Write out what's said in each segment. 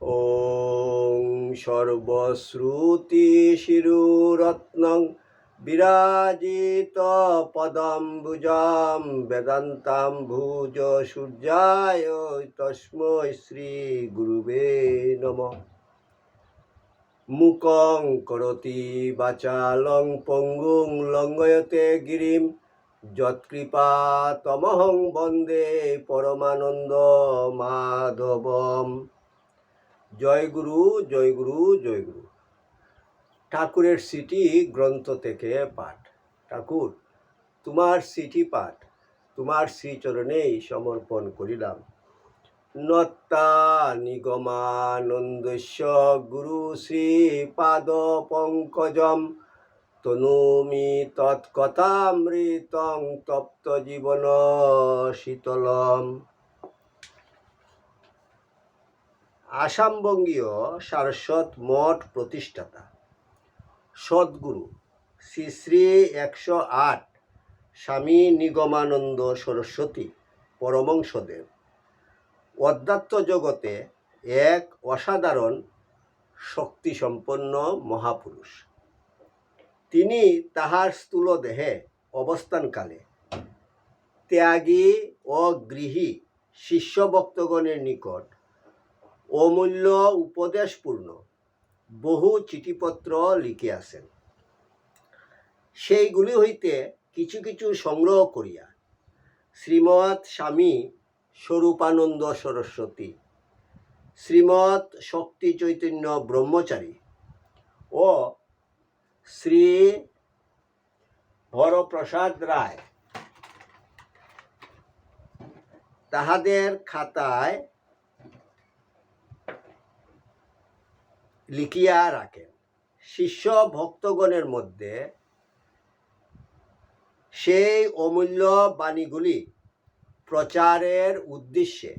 ॐ सर्वश्रुतिशिरुरत्नं विराजित पदाम्बुजां वेदान्तां भुज सूर्याय तस्मै श्रीगुरुवे नमः মুকং করতি বাচালং পঙ্গুং লঙ্ঘয়তে গিরিম যৎকৃপা তমহং বন্দে পরমানন্দ মাধবম জয় গুরু জয় গুরু জয় গুরু। ঠাকুরের সিটি গ্রন্থ থেকে পাঠ। ঠাকুর, তোমার সিটি পাঠ, তোমার শ্রীচরণেই সমর্পণ করিলাম। নত্তা নিগমানন্দস্য গুরু শ্রী পাদ পঙ্কজম, তনুমি তৎকথামৃতং তপ্ত জীবন শীতলম। আসামবঙ্গীয় সারস্বত মঠ প্রতিষ্ঠাতা। সদ্গুরু শ্রী শ্রী একশো আট স্বামী নিগমানন্দ সরস্বতী পরমংসদেব। অধ্যাত্ম জগতে এক অসাধারণ শক্তিসম্পন্ন মহাপুরুষ। তিনি তাহার স্থূল দেহে অবস্থানকালে ত্যাগী ও গৃহী শিষ্যভক্তগণের নিকট অমূল্য উপদেশপূর্ণ। বহু চিঠিপত্র লিখিয়াছেন। সেইগুলি হইতে কিছু কিছু সংগ্রহ করিয়া শ্রীমৎ স্বামী স্বরূপানন্দ সরস্বতী, শ্রীমৎ শক্তি চৈতন্য ব্রহ্মচারী ও শ্রী হরপ্রসাদ রায় তাহাদের খাতায় লিখিয়া রাখেন। শিষ্য ভক্তগণের মধ্যে সেই অমূল্য বাণীগুলি প্রচারের উদ্দেশ্যে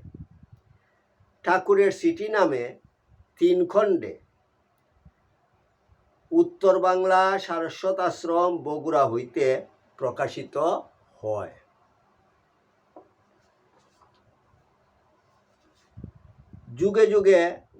ঠাকুরের সিটি নামে তিন খণ্ডে, উত্তর বাংলা সারস্বত আশ্রম বগুড়া হইতে প্রকাশিত হয়। যুগে যুগে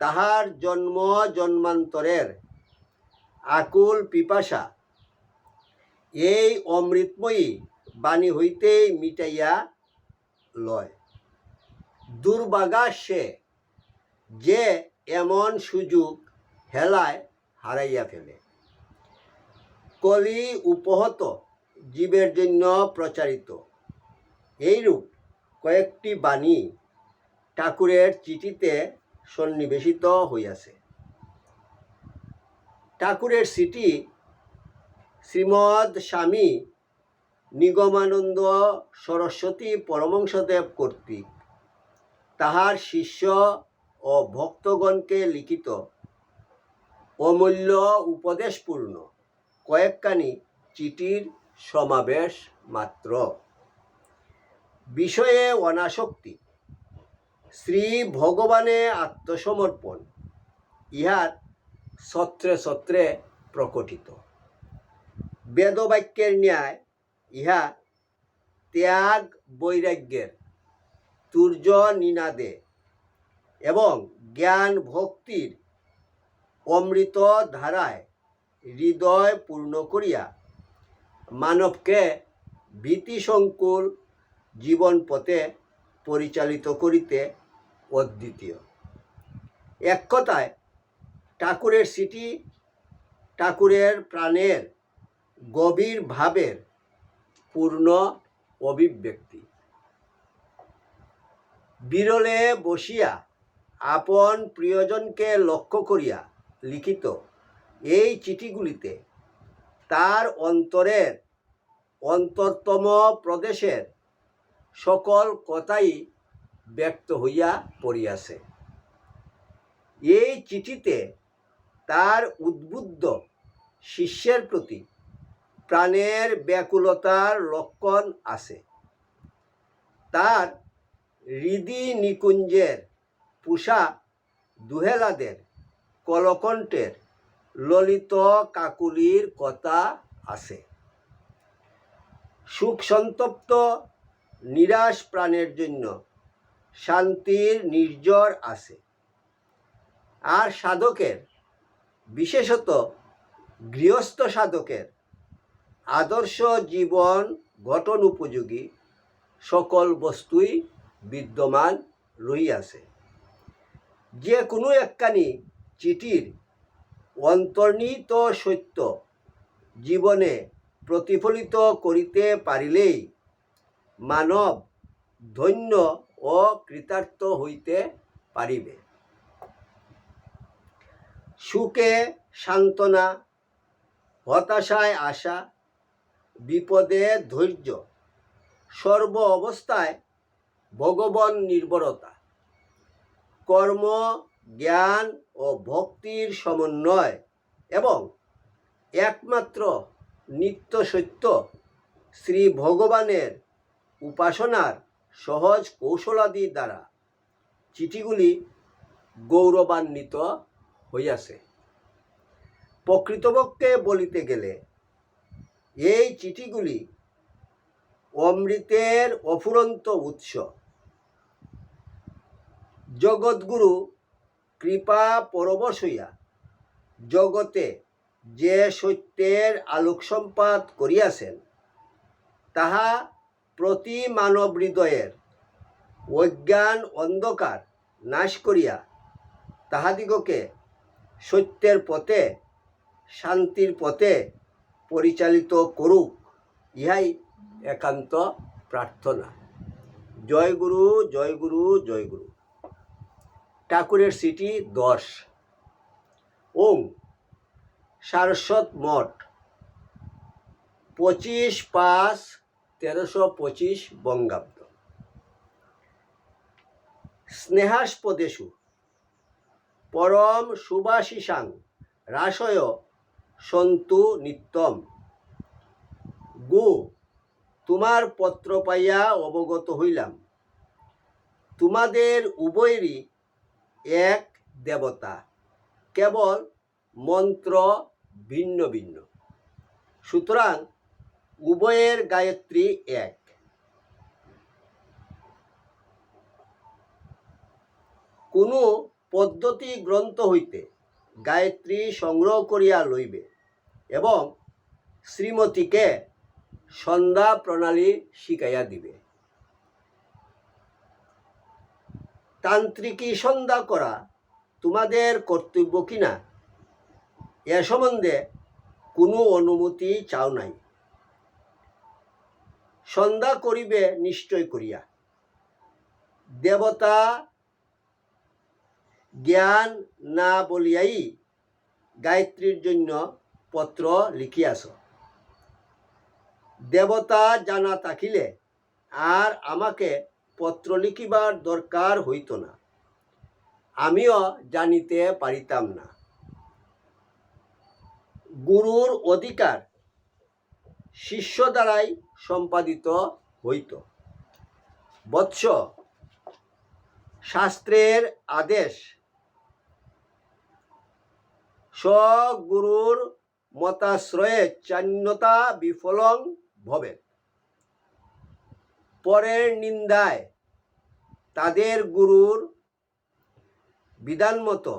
তাহার জন্ম জন্মান্তরের আকুল পিপাসা। এই অমৃতময়ী বাণী হইতেই মিটাইয়া লয়। দুর্বাগা সে যে এমন সুযোগ হেলায় হারাইয়া ফেলে। কলি উপহত জীবের জন্য প্রচারিত। এইরূপ কয়েকটি বাণী ঠাকুরের চিঠিতে সন্নিবেশিত হইয়াছে। ঠাকুরের সিটি শ্রীমদ স্বামী নিগমানন্দ সরস্বতী পরমংসদেব কর্তৃক তাহার শিষ্য ও ভক্তগণকে লিখিত অমূল্য উপদেশপূর্ণ কয়েকখানি চিঠির সমাবেশ মাত্র। বিষয়ে অনাসক্তি শ্রী ভগবানে আত্মসমর্পণ। ইহার সত্রে সত্রে প্রকটিত। বেদবাক্যের ন্যায় ইহা ত্যাগ বৈরাগ্যের তুর্য নিনাদে এবং জ্ঞান ভক্তির অমৃত ধারায় হৃদয় পূর্ণ করিয়া মানবকে ভীতিসংকুল জীবন পথে পরিচালিত করিতে অদ্বিতীয়। এক কথায়, ঠাকুরের সিটি ঠাকুরের প্রাণের গভীর ভাবের পূর্ণ অভিব্যক্তি। বিরলে বসিয়া আপন প্রিয়জনকে লক্ষ্য করিয়া লিখিত এই চিঠিগুলিতে তার অন্তরের অন্তরতম প্রদেশের সকল কথাই ব্যক্ত হইয়া পড়িয়াছে। এই চিঠিতে তার উদ্বুদ্ধ শিষ্যের প্রতি প্রাণের ব্যাকুলতার লক্ষণ আছে। তার হৃদি নিকুঞ্জের পুষা দুহেলাদের কলকণ্ঠের ললিত কাকুলির কথা আছে। সুখ সন্তপ্ত, নিরাশ প্রাণের জন্য শান্তির নির্জর আছে। আর সাধকের, বিশেষত গৃহস্থ সাধকের, আদর্শ জীবন গঠন উপযোগী সকল বস্তুই বিদ্যমান রহিয়াছে। যে কোনো একখানি চিঠির অন্তর্নিহিত সত্য জীবনে প্রতিফলিত করিতে পারিলেই মানব ধন্য ও কৃতার্থ হইতে পারিবে। সুখে সান্ত্বনা, হতাশায় আশা, বিপদে ধৈর্য, সর্ব অবস্থায় ভগবান নির্ভরতা কর্ম, জ্ঞান ও ভক্তির সমন্বয় এবং একমাত্র নিত্য সত্য শ্রী ভগবানের উপাসনার সহজ কৌশলাদি দ্বারা চিঠিগুলি গৌরবান্বিত হইয়াছে। প্রকৃতপক্ষে বলিতে গেলে এই চিঠিগুলি অমৃতের অফুরন্ত উৎস। জগৎগুরু কৃপা পরবশ হইয়া জগতে যে সত্যের আলোক সম্পাদ করিয়াছেন, তাহা প্রতি মানব হৃদয়ের অজ্ঞান অন্ধকার নাশ করিয়া তাহাদিগকে সত্যের পথে, শান্তির পথে পরিচালিত করুক, ইহাই একান্ত প্রার্থনা। জয় গুরু জয় গুরু জয় গুরু। ঠাকুরের সিটি দশ। ওম সারস্বত মঠ। পঁচিশ পাঁচ তেরোশো পঁচিশ বঙ্গাব্দ। স্নেহাস্পদেশু, পরম সুবাশিসাং রাসয় সন্তু নিত্যম। গো, তোমার পত্র পাইয়া অবগত হইলাম। তোমাদের উভয়েরই এক দেবতা, কেবল মন্ত্র ভিন্ন ভিন্ন। সুতরাং উভয়ের গায়ত্রী এক। কোনো পদ্ধতি গ্রন্থ হইতে গায়ত্রী সংগ্রহ করিয়া লইবে এবং শ্রীমতীকে সন্ধ্যা প্রণালী শিখাইয়া দিবে। তান্ত্রিকী সন্ধ্যা করা তোমাদের কর্তব্য কিনা? এ সম্বন্ধে কোনো অনুমতি চাও নাই। সন্ধ্যা করিবে নিশ্চয় করিয়া। দেবতা জ্ঞান না বলিয়াই গায়ত্রীর জন্য পত্র লিখিয়াছ। দেবতা জানা থাকিলে আর আমাকে পত্র লিখিবার দরকার হইত না। আমিও জানিতে পারিতাম না। গুরুর অধিকার শিষ্য দ্বারাই সম্পাদিত হইত। বৎস শাস্ত্রের আদেশ স্বগুরুর মতাশ্রয়ে চান্যতা বিফলং ভবে পরের নিন্দায় তাদের গুরুর বিধান মতো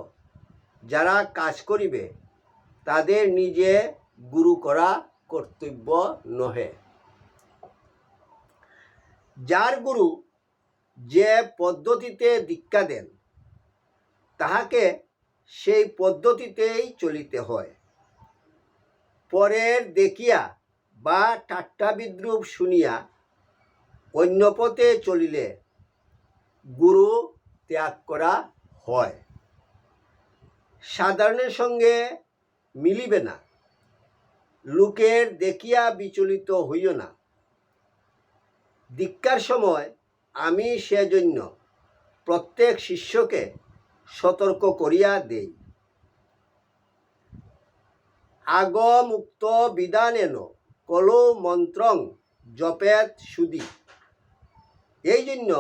যারা কাজ করিবে, তাদের নিজে গুরু করা কর্তব্য নহে। যার গুরু যে পদ্ধতিতে দীক্ষা দেন, তাহাকে সেই পদ্ধতিতেই চলিতে হয়। পরের দেখিয়া বা ঠাট্টা বিদ্রুপ শুনিয়া অন্য পথে চলিলে গুরু ত্যাগ করা হয়। সাধারণের সঙ্গে মিলিবে না। লোকের দেখিয়া বিচলিত হইও না। দীক্ষার সময় আমি সেজন্য প্রত্যেক শিষ্যকে সতর্ক করিয়া দেই। আগমুক্ত বিধানেন কলো মন্ত্রং জপেত সুদি। এই জন্য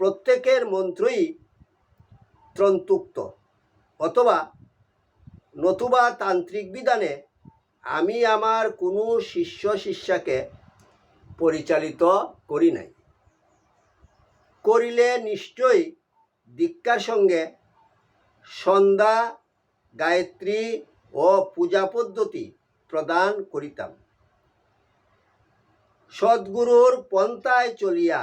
প্রত্যেকের মন্ত্রই ত্রন্তুক্ত, অথবা নতুবা তান্ত্রিক বিধানে আমি আমার কোনো শিষ্য শিষ্যাকে পরিচালিত করি নাই। করিলে নিশ্চয়ই দীক্ষার সঙ্গে সন্ধ্যা, গায়ত্রী ও পূজা পদ্ধতি প্রদান করিতাম। সদ্গুরুর পন্থায় চলিয়া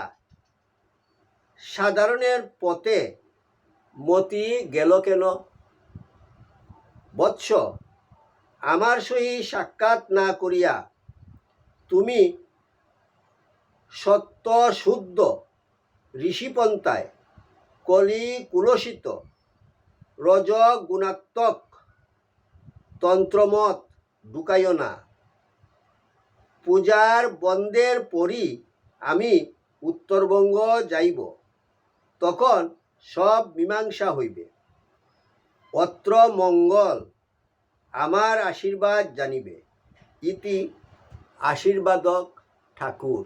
সাধারণের পথে মতি গেল কেন? বৎস, আমার সহিত সাক্ষাৎ না করিয়া তুমি সত্য শুদ্ধ ঋষিপন্থায় কলি কুলসিত রজ গুণাত্মক তন্ত্রমত ঢুকাইও না পূজার বন্ধের পরই আমি উত্তরবঙ্গ যাইব, তখন সব মীমাংসা হইবে। অত্র মঙ্গল আমার আশীর্বাদ জানিবে। ইতি আশীর্বাদক ঠাকুর।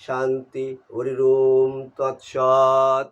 শান্তি হরিরোম তৎসৎ।